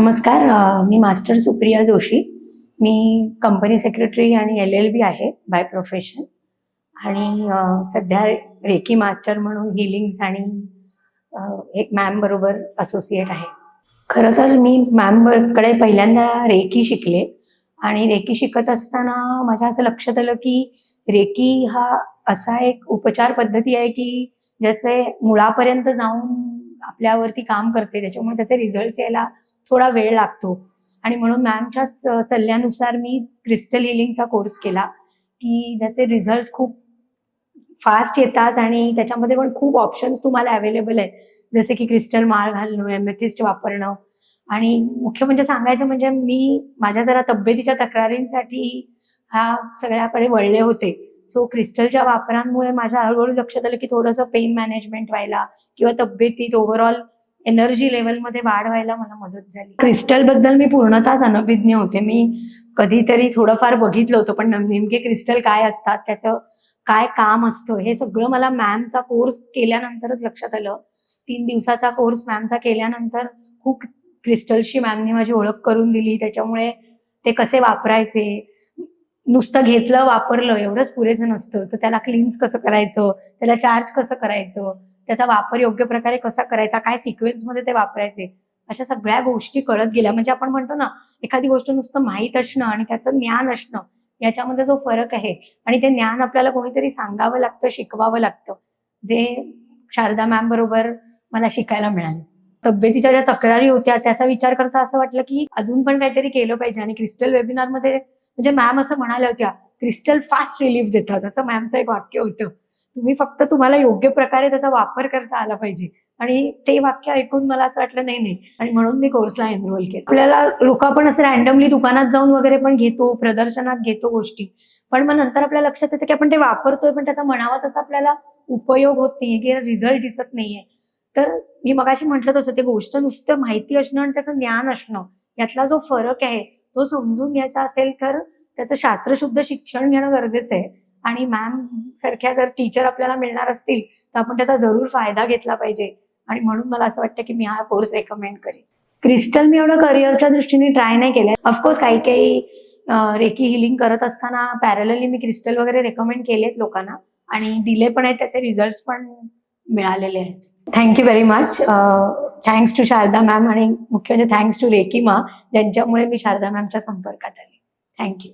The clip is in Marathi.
नमस्कार मी मास्टर सुप्रिया जोशी. मी कंपनी सेक्रेटरी आणि एल एल बी आहे बाय प्रोफेशन. आणि सध्या रेकी मास्टर म्हणून हिलिंग्स आणि एक मॅम बरोबर असोसिएट आहे. खरं तर मी मॅमकडे पहिल्यांदा रेकी शिकले. आणि रेकी शिकत असताना माझ्या असं लक्षात आलं की रेकी हा असा एक उपचार पद्धती आहे की ज्याचे मुळापर्यंत जाऊन आपल्यावरती काम करते. त्याच्यामुळे त्याचे रिझल्ट यायला थोडा वेळ लागतो. आणि म्हणून मॅमच्याच सल्ल्यानुसार मी क्रिस्टल हिलिंगचा कोर्स केला की ज्याचे रिझल्ट खूप फास्ट येतात आणि त्याच्यामध्ये पण खूप ऑप्शन्स तुम्हाला अवेलेबल आहेत. जसे की क्रिस्टल माळ घालणं एमेथिस्ट वापरणं. आणि मुख्य म्हणजे सांगायचं म्हणजे मी माझ्या जरा तब्येतीच्या तक्रारींसाठी हा सगळ्याकडे वळले होते. सो क्रिस्टलच्या वापरांमुळे माझ्या हळूहळू लक्षात आलं की थोडंसं पेन मॅनेजमेंट व्हायला किंवा तब्येतीत ओव्हरऑल एनर्जी लेवलमध्ये वाढ व्हायला मला मदत झाली. क्रिस्टलबद्दल मी पूर्णतःच अनभिज्ञ होते. मी कधीतरी थोडंफार बघितलं होतं पण नेमके क्रिस्टल काय असतात त्याचं काय काम असतं हे सगळं मला मॅमचा कोर्स केल्यानंतरच लक्षात आलं. तीन दिवसाचा कोर्स मॅमचा केल्यानंतर खूप क्रिस्टलशी मॅमने माझी ओळख करून दिली. त्याच्यामुळे ते कसे वापरायचे नुसतं घेतलं वापरलं एवढंच पुरेसं नसतं. तर त्याला क्लीन्स कसं करायचं त्याला चार्ज कसं करायचं त्याचा वापर योग्य प्रकारे कसा करायचा काय सिक्वेन्समध्ये ते वापरायचे अशा सगळ्या गोष्टी कळत गेल्या. म्हणजे आपण म्हणतो ना एखादी गोष्ट नुसतं माहीत असणं आणि त्याचं ज्ञान असणं याच्यामध्ये जो फरक आहे आणि ते ज्ञान आपल्याला कोणीतरी सांगावं लागतं शिकवावं लागतं जे शारदा मॅम बरोबर मला शिकायला मिळालं. तब्येतीच्या ज्या तक्रारी होत्या त्याचा विचार करता असं वाटलं की अजून पण काहीतरी केलं पाहिजे आणि क्रिस्टल वेबिनारमध्ये म्हणजे मॅम असं म्हणाल्या होत्या क्रिस्टल फास्ट रिलीफ देतात असं मॅमचं एक वाक्य होतं. तुम्ही फक्त तुम्हाला योग्य प्रकारे त्याचा वापर करता आला पाहिजे. आणि ते वाक्य ऐकून मला असं वाटलं नाही नाही. आणि म्हणून मी कोर्सला एनरोल केलं. आपल्याला लोक आपण असं रॅन्डमली दुकानात जाऊन वगैरे पण घेतो प्रदर्शनात घेतो गोष्टी. पण मग नंतर आपल्या लक्षात येतं की आपण ते वापरतोय पण त्याचा म्हणावा तसा आपल्याला उपयोग होत नाहीये की रिझल्ट दिसत नाहीये. तर मी मगाशी म्हटलं तसं ते गोष्ट नुसतं माहिती असणं आणि त्याचं ज्ञान असणं यातला जो फरक आहे तो समजून घ्यायचा असेल तर त्याचं शास्त्रशुद्ध शिक्षण घेणं गरजेचं आहे. आणि मॅम सारख्या जर टीचर आपल्याला मिळणार असतील तर आपण त्याचा जरूर फायदा घेतला पाहिजे. आणि म्हणून मला असं वाटतं की मी हा कोर्स रेकमेंड करेन. क्रिस्टल मी एवढं करिअरच्या दृष्टीने ट्राय नाही केलंय. ऑफकोर्स काही काही रेकी हिलिंग करत असताना पॅरलली मी क्रिस्टल वगैरे रेकमेंड केलेत लोकांना. आणि दिले पण आहेत त्याचे रिझल्ट पण मिळालेले आहेत. Thank you very much thanks to Sharda ma'am आणि मुख्य म्हणजे थँक्स टू रेकी मा ज्यांच्यामुळे मी शारदा मॅमच्या संपर्कात आले. थँक्यू